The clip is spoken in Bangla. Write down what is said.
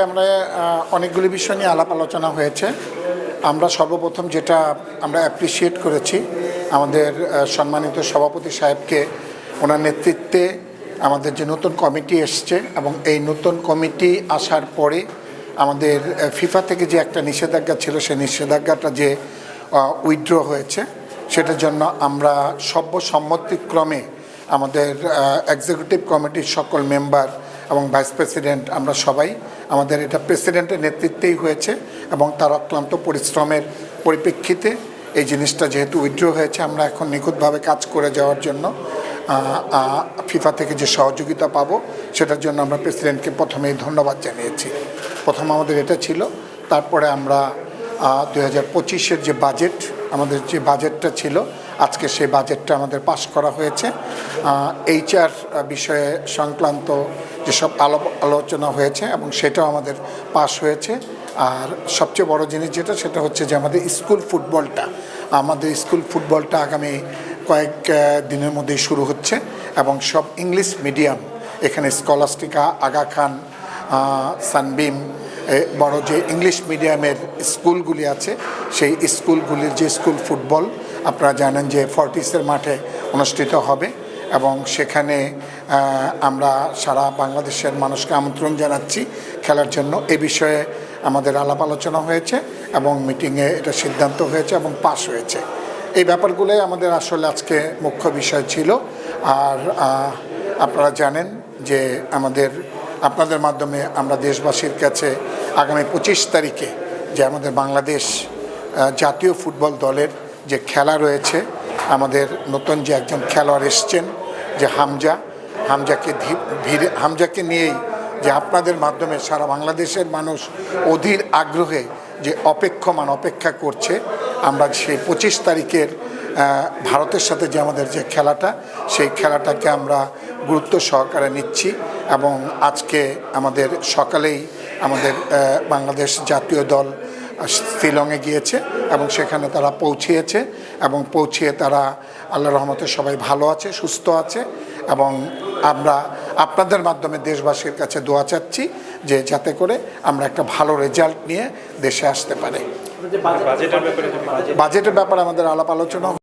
আমরা অনেকগুলি বিষয় নিয়ে আলাপ আলোচনা হয়েছে। আমরা সর্বপ্রথম যেটা আমরা অ্যাপ্রিসিয়েট করেছি, আমাদের সম্মানিত সভাপতি সাহেবকে, ওনার নেতৃত্বে আমাদের যে নতুন কমিটি এসছে এবং এই নতুন কমিটি আসার পরে আমাদের ফিফা থেকে যে একটা নিষেধাজ্ঞা ছিল, সেই নিষেধাজ্ঞাটা যে উইথড্র হয়েছে, সেটার জন্য আমরা সর্বসম্মতিক্রমে আমাদের এক্সিকিউটিভ কমিটির সকল মেম্বার এবং ভাইস প্রেসিডেন্ট আমরা সবাই আমাদের এটা প্রেসিডেন্টের নেতৃত্বেই হয়েছে এবং তার অক্লান্ত পরিশ্রমের পরিপ্রেক্ষিতে এই জিনিসটা যেহেতু উইথড্র হয়েছে, আমরা এখন নিখুঁতভাবে কাজ করে যাওয়ার জন্য ফিফা থেকে যে সহযোগিতা পাবো, সেটার জন্য আমরা প্রেসিডেন্টকে প্রথমেই ধন্যবাদ জানিয়েছি। প্রথম আমাদের এটা ছিল, তারপরে আমরা দু হাজার যে বাজেট, আমাদের যে বাজেটটা ছিল আজকে সেই বাজেটটা আমাদের পাশ করা হয়েছে। এইচআর বিষয়ে সংক্রান্ত যেসব আলো, আলোচনা হয়েছে এবং সেটাও আমাদের পাশ হয়েছে। আর সবচেয়ে বড় জিনিস যেটা, সেটা হচ্ছে যে আমাদের স্কুল ফুটবলটা, আমাদের স্কুল ফুটবলটা আগামী কয়েক দিনের মধ্যেই শুরু হচ্ছে এবং সব ইংলিশ মিডিয়াম, এখানে স্কলাস্টিকা, আগা খান সানবিম বড় যে ইংলিশ মিডিয়ামের স্কুলগুলি আছে, সেই স্কুলগুলির যে স্কুল ফুটবল আপনারা জানেন যে ফর্টিসের মাঠে অনুষ্ঠিত হবে এবং সেখানে আমরা সারা বাংলাদেশের মানুষকে আমন্ত্রণ জানাচ্ছি খেলার জন্য। এ বিষয়ে আমাদের আলাপ আলোচনা হয়েছে এবং মিটিংয়ে এটা সিদ্ধান্ত হয়েছে এবং পাশ হয়েছে। এই ব্যাপারগুলোই আমাদের আসলে আজকে মুখ্য বিষয় ছিল। আর আপনারা জানেন যে আমাদের, আপনাদের মাধ্যমে আমরা দেশবাসীর কাছে আগামী পঁচিশ তারিখে যে আমাদের বাংলাদেশ জাতীয় ফুটবল দলের যে খেলা রয়েছে, আমাদের নতুন যে একজন খেলোয়াড় এসছেন, যে হামজা, হামজাকে ধীরে, হামজাকে নিয়েই যে আপনাদের মাধ্যমে সারা বাংলাদেশের মানুষ অধীর আগ্রহে যে অপেক্ষমান, অপেক্ষা করছে, আমরা সেই পঁচিশ তারিখের ভারতের সাথে যে আমাদের যে খেলাটা, সেই খেলাটাকে আমরা গুরুত্ব সহকারে নিচ্ছি এবং আজকে আমাদের সকালেই আমাদের বাংলাদেশ জাতীয় দল শিলংয়ে গিয়েছে এবং সেখানে তারা পৌঁছিয়েছে এবং পৌঁছিয়ে তারা আল্লাহ রহমতে সবাই ভালো আছে সুস্থ আছে এবং আমরা আপনাদের মাধ্যমে দেশবাসীর কাছে দোয়া চাচ্ছি যে যাতে করে আমরা একটা ভালো রেজাল্ট নিয়ে দেশে আসতে পারে। বাজেটের ব্যাপারে বাজেটের ব্যাপারে আমাদের আলাপ আলোচনা